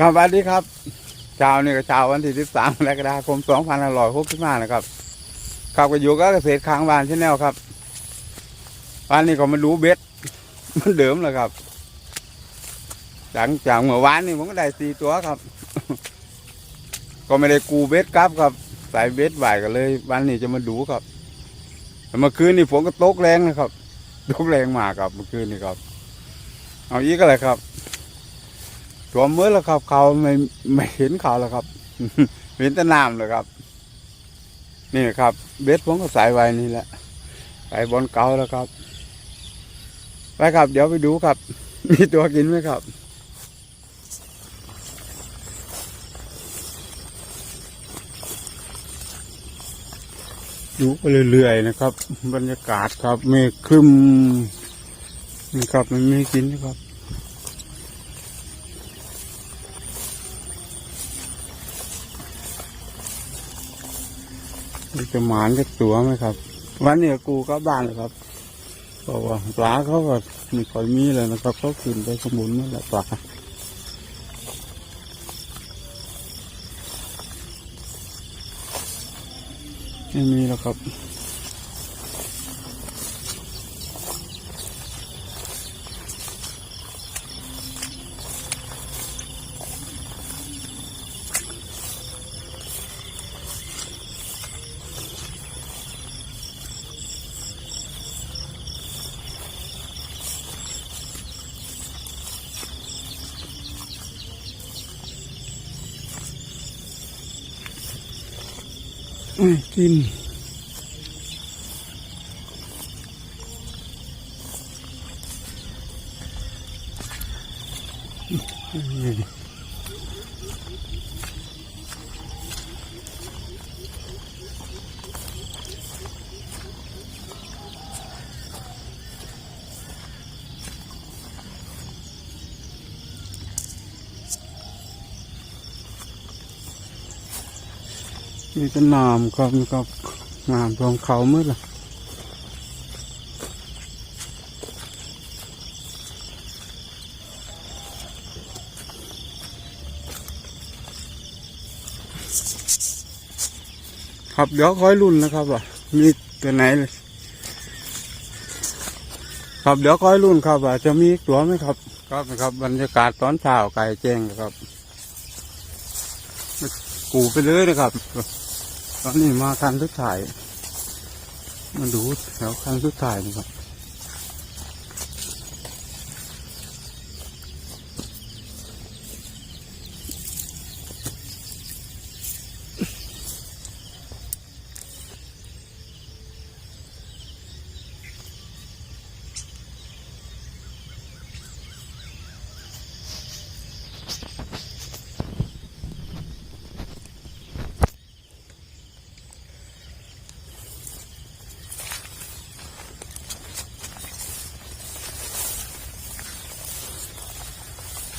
ครับสวัสดีครับเช้านี่ก็เช้าวันที่ 13กรกฎาคม2565นะครับขับก็อยู่ก็เกษตรค้างบ้านชแนลครับวันนี้ก็มาดูเบ็ดมันเดิมแล้วครับหลังจากเมื่อวานนี่ผมก็ได้สี่ตัวครับ ก็ไม่ได้กูเบ็ดกลับครับใส่เบ็ดไหวกันเลยวันนี้จะมาดูครับแต่เมื่อคืนนี่ฝนก็ตกแรงนะครับตกแรงมากครับเมื่อคืนนี่ครับ เอาอีกก็เลยครับ ตัวเมื่อแล้วครับ เขาไม่ไม่เห็นเขาแล้วครับ เห็นแต่น้ำเลยครับ นี่ครับ เบ็ดผมก็ใส่ไว้นี่แหละใส่บนเกาแล้วครับ ไปครับ เดี๋ยวไปดูครับ มีตัวกินไหมครับดูไปเรื่อยๆนะครับ บรรยากาศครับเมฆครึมนี่ครับมันไม่กินนะครับ มันจะหมานกับตัวไหมครับ วันนี้กูก็บ้านเลยครับบอกว่าปลาเขาก็มีคอยมีเลยนะครับเขาขึ้นไปสมุนนั่นแหละปลาไม่มีแล้วครับ กินมี แต่น้ำครับมีครับน้ำรวมเขาเมื่อไรครับเดี๋ยวคอยรุ่นนะครับว่ามีตัวไหนเลยครับเดี๋ยวคอยรุ่นครับว่าจะมีตัวไหมครับครับนะครับบรรยากาศตอนเช้าไก่แจ้งครับกูไปเลยนะครับ ตอนนี้มาคันสุดท้าย มาดูแถวคันสุดท้ายนะครับ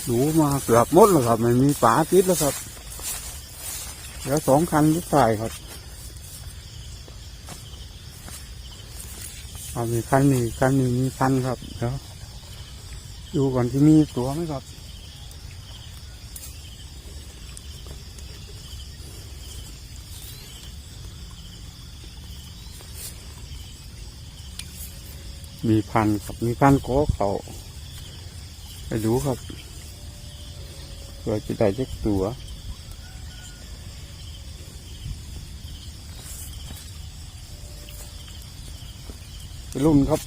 ดูมาเกือบหมดแล้วครับไม่มีฝาติดแล้วครับเดี๋ยวสองคันสุดท้ายครับเอามีคันนี้คันนี้มีพันครับเดี๋ยวดูก่อนที่มีตัวไหมครับมีพันครับมีพันโกเขาไปดูครับ เพื่อจะได้เช็คตัวไปรุ่นครับ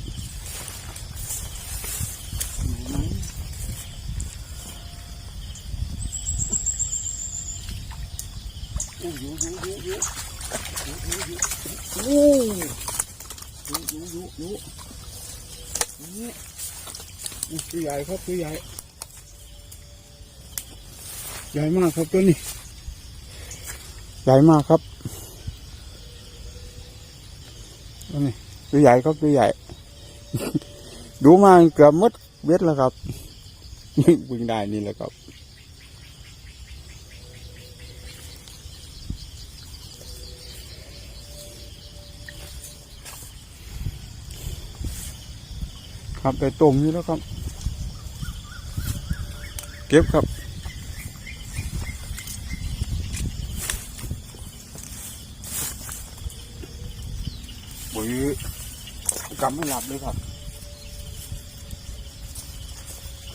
โอ้ยู่อยู่อยู่อยู่อยู่โอ้อยู่อยู่อยู่อยู่ตัวใหญ่ครับตัวใหญ่ ใหญ่มากครับตัวนี้ ใหญ่มากครับตัวนี้ตัวใหญ่ครับตัวใหญ่ ดูมาเกือบมดเบ็ดแล้วครับบึงได้นี่แหละครับครับไปต้มนี่แล้วครับ เก็บครับ บุยกำไม่หลับเลยครับ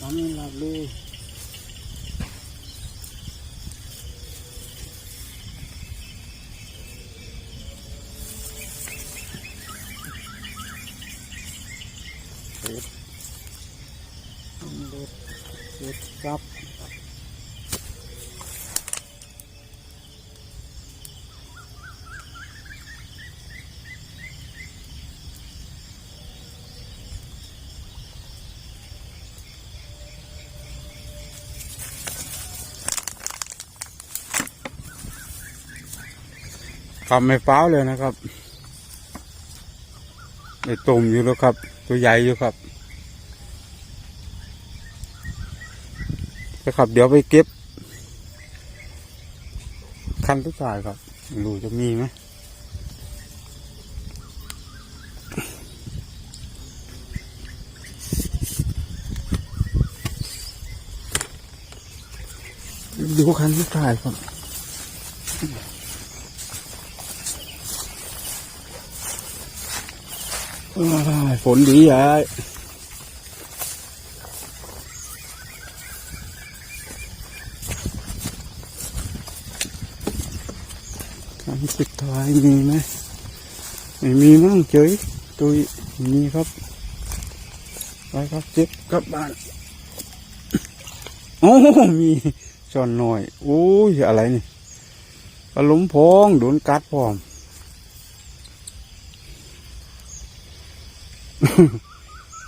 กำไม่หลับเลยเด็ดเด็ดเด็ดครับ ทำไม่เป้าเลยนะครับไอ้ตุ่มอยู่แล้วครับ ตัวใหญ่อยู่ครับนะครับ เดี๋ยวไปเก็บ คันทุกสายครับรูจะมีไหมดูคันทุกสายครับ อ้าย ฝนดีใหญ่คำสุดท้ายมีไหมไม่มีมั้งเฉยตุยมีครับ ไปครับเจ็บกลับบ้าน โอ้ มีจอนหน่อย โอ้ย อะไรนี่ปลาลุมพอง โดนกัดพร้อม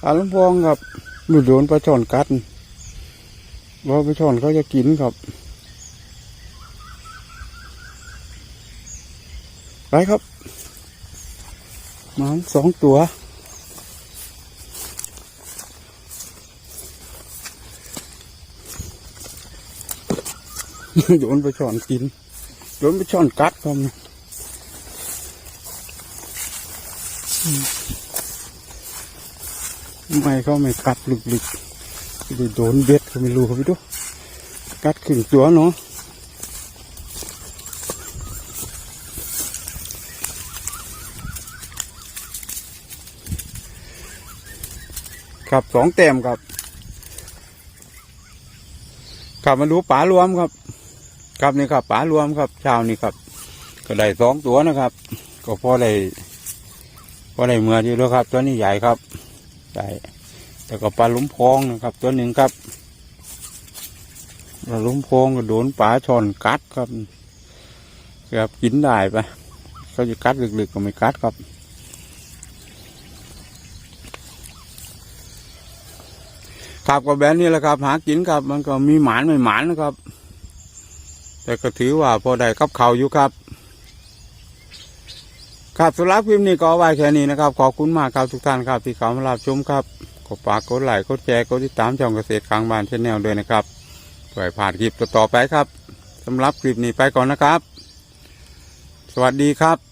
อาลุงพองครับมือโดนปลาช่อนกัดว่าปลาช่อนเขาจะกินครับ ไปครับมาสองตัวโดนปลาช่อนกินโดนปลาช่อนกัดครับ ไม่เขาไม่กัดลึกๆไปโดนเบ็ดก็ไม่รู้เขาไปดูกัดขึ้นตัวเนาะครับสองแต้มครับกลับมาดูป๋ารวมครับ ครับนี่ครับป๋ารวมครับเช้านี่ครับ ก็ได้สองตัวนะครับ ก็พอได้พอได้เมื่ออยู่แล้วครับ ตัวนี้ใหญ่ครับ ใช่แล้วก็ปลาลุมพองนะครับ ตัวหนึ่งครับปลาลุมพองก็โดนปลาช่อนกัดครับเกือบกินได้ปะเขาจะกัดลึกๆก็ไม่กัดครับครับก็แบบนี้แหละครับ หากินครับ มันก็มีหมานไม่หมานนะครับ แต่ก็ถือว่าพอได้กับเขาอยู่ครับ ครับสำหรับคลิปนี้ก็เอาไว้แค่นี้นะครับ ขอบคุณมากครับทุกท่านครับที่เข้ามารับชมครับกดฝากกดไลค์กดแชร์กดติดตามช่องเกษตรกลางบ้านชแนวด้วยนะครับเพื่อยผ่านคลิปต่อไปครับสำหรับคลิปนี้ไปก่อนนะครับ สวัสดีครับ